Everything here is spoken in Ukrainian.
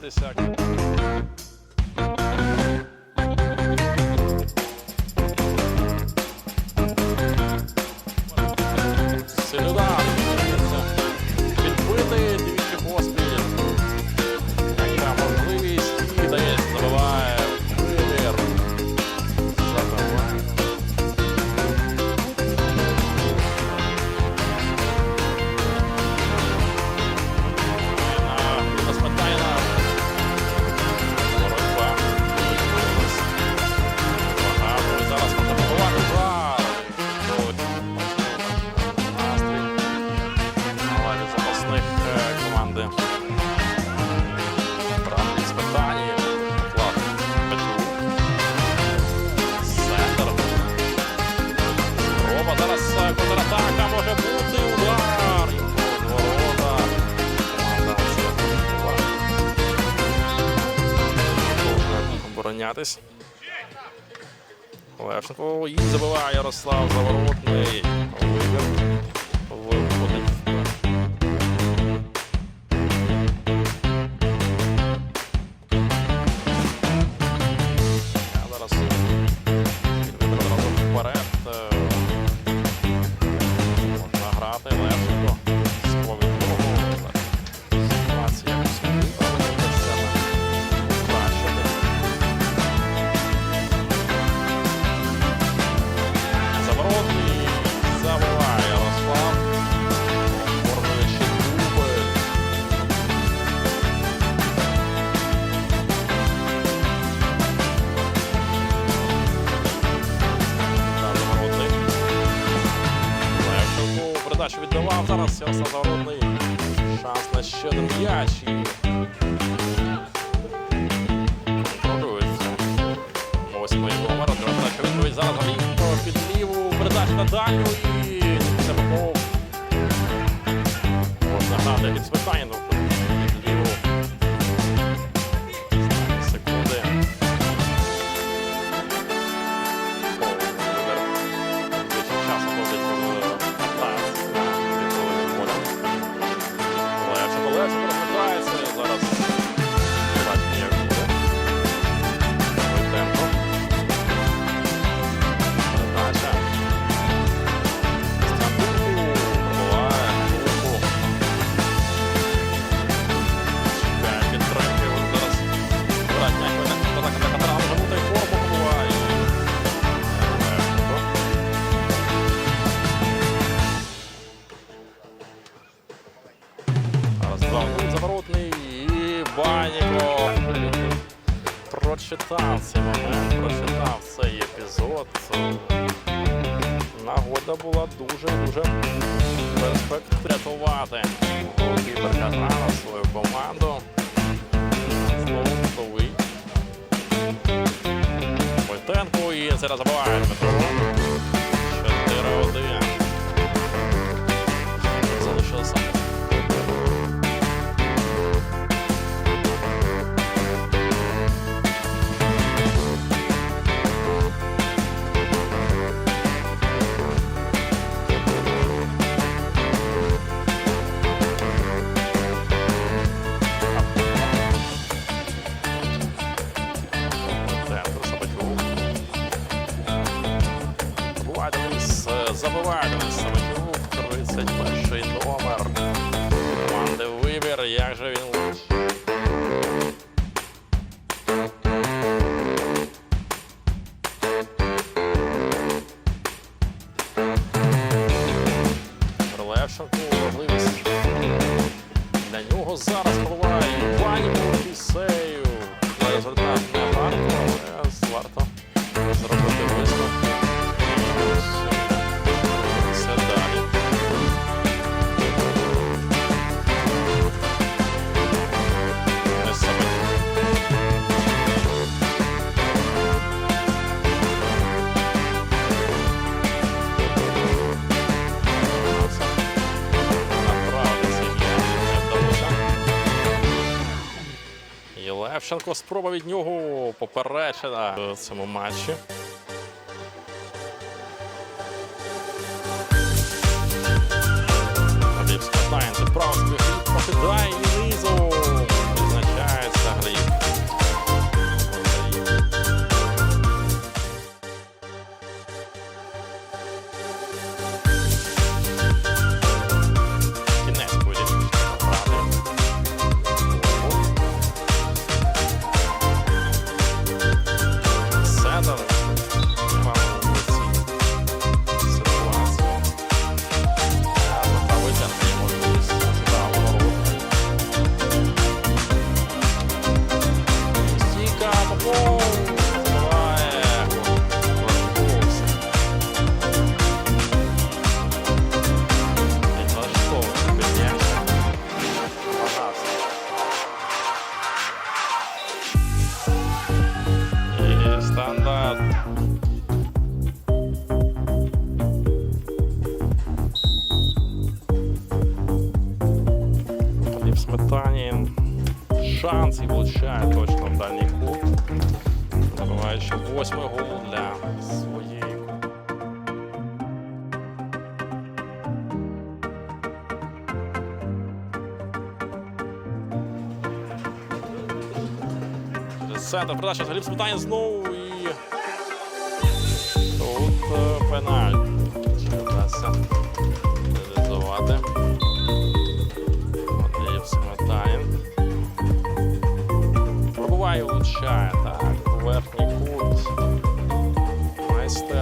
this second. Оборонятись. Левченко і забиває Ярослав Заворотний. Віддавав. Зараз Ярослав Заворотний. Шанс на ще один м'яч. Восьмий номер. Передача відповідь зараз Галінко під ліву. Передача на дальню і це Баков. Можна грати від Сметаніну Прочитав цей момент, прочитав цей епізод. Нагода була дуже-дуже перспект врятувати. Голкіпер Казана свою команду. Знову. Войтенко і зараз забуває. Денис 31 номер. Команди вибір, як же він лучше. Левченко, можливість для нього зараз І Левченко спроба від нього поперечена в цьому матчі. Відправив свій покидає в сметані. Шанс і влучає точно в дальній клуб. Забиваючи восьмий гол для своєї. Центр передача Гліб Сметанін знову і тут э, пенальт. Mas tá